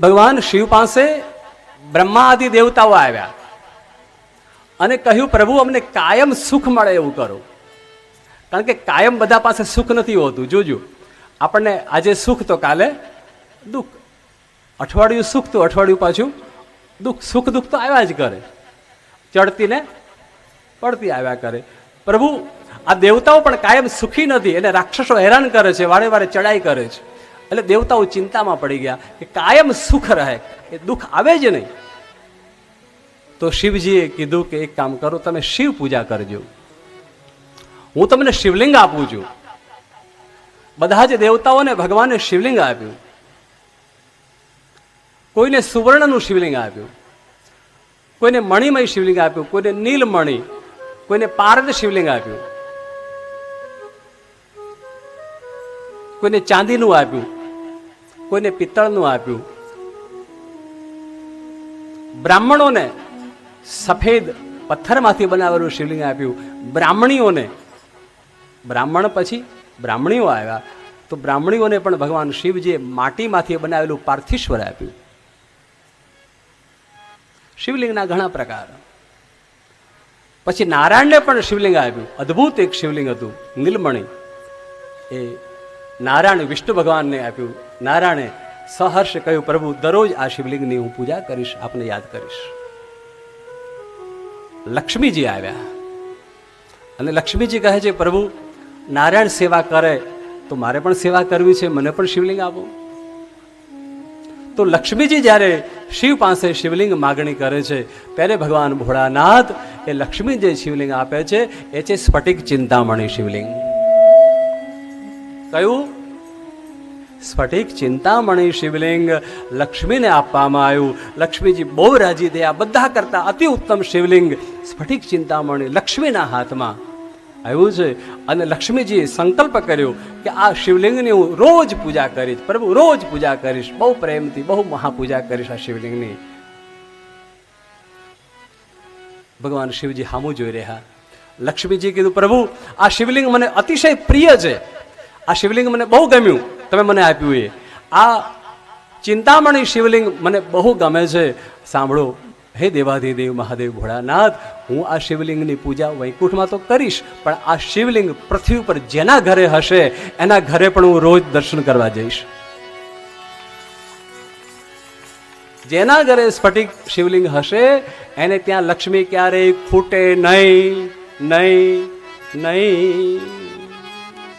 ભગવાન શિવ પાસે બ્રહ્મા આદિ દેવતાઓ આવ્યા અને કહ્યું, પ્રભુ, અમને કાયમ સુખ મળે એવું કરો. કારણ કે કાયમ બધા પાસે સુખ નથી હોતું. જોજો, આપણને આજે સુખ તો કાલે દુઃખ. અઠવાડિયું સુખ તો અઠવાડિયું પાછું દુઃખ. સુખ દુઃખ તો આવ્યા જ કરે. ચડતી ને પડતી આવ્યા કરે. પ્રભુ, આ દેવતાઓ પણ કાયમ સુખી નથી. એને રાક્ષસો હેરાન કરે છે, વારે વારે ચડાઈ કરે છે. એટલે દેવતાઓ ચિંતામાં પડી ગયા કે કાયમ સુખ રહે, એ દુઃખ આવે જ નહીં. તો શિવજીએ કીધું કે એક કામ કરો, તમે શિવ પૂજા કરજો. હું તમને શિવલિંગ આપું છું. બધા જ દેવતાઓને ભગવાને શિવલિંગ આપ્યું. કોઈને સુવર્ણનું શિવલિંગ આપ્યું. કોઈને મણિમય શિવલિંગ આપ્યું. કોઈને નીલમણિ. કોઈને પારદ શિવલિંગ આપ્યું. કોઈને ચાંદીનું આપ્યું. કોઈને પિત્તળનું આપ્યું. બ્રાહ્મણોને સફેદ પથ્થરમાંથી બનાવેલું શિવલિંગ આપ્યું. બ્રાહ્મણીઓને. બ્રાહ્મણ પછી બ્રાહ્મણીઓ આવ્યા. તો બ્રાહ્મણીઓને પણ ભગવાન શિવજીએ માટીમાંથી બનાવેલું પાર્થિશ્વર આપ્યું. શિવલિંગના ઘણા પ્રકાર. પછી નારાયણને પણ શિવલિંગ આપ્યું. અદ્ભુત એક શિવલિંગ હતું. નીલમણી. એ નારાયણ વિષ્ણુ ભગવાનને આપ્યું. નારાયણે સહર્ષ કહ્યું, પ્રભુ, દરરોજ આ શિવલિંગની હું પૂજા કરીશ, આપને યાદ કરીશ. લક્ષ્મીજી આવ્યા. અને લક્ષ્મીજી કહે છે, પ્રભુ, નારાયણ સેવા કરે, તો મારે પણ સેવા કરવી છે, મને પણ શિવલિંગ આપો. તો લક્ષ્મીજી જ્યારે શિવ પાસે શિવલિંગ માગણી કરે છે, ત્યારે ભગવાન ભોળાનાથ એ લક્ષ્મી જે શિવલિંગ આપે છે, એ છે સ્ફટિક ચિંતામણી શિવલિંગ. કયું? સ્ફટિક ચિંતામણી શિવલિંગ લક્ષ્મીને આપવામાં આવ્યું. લક્ષ્મીજી બહુ રાજી થયા. બધા કરતા અતિ ઉત્તમ શિવલિંગ સ્ફટિક ચિંતામણી લક્ષ્મીના હાથમાં આવ્યું છે. અને લક્ષ્મીજીએ સંકલ્પ કર્યો કે આ શિવલિંગની હું રોજ પૂજા કરીશ. પ્રભુ, રોજ પૂજા કરીશ. બહુ પ્રેમથી, બહુ મહાપૂજા કરીશ આ શિવલિંગની. ભગવાન શિવજી હામું જોઈ રહ્યા. લક્ષ્મીજી કીધું, પ્રભુ, આ શિવલિંગ મને અતિશય પ્રિય છે. આ શિવલિંગ મને બહુ ગમ્યું. તમે મને આપ્યું એ. આ ચિંતામણી શિવલિંગ મને બહુ ગમે છે. સાંભળો, હે દેવાધિદેવ મહાદેવ ભોળાનાથ, હું આ શિવલિંગની પૂજા વૈકુંઠમાં તો કરીશ, પણ આ શિવલિંગ પૃથ્વી પર જેના ઘરે હશે, એના ઘરે પણ હું રોજ દર્શન કરવા જઈશ. જેના ઘરે સ્ફટિક શિવલિંગ હશે, એને ત્યાં લક્ષ્મી ક્યારેય ખૂટે નહીં નહીં નહીં.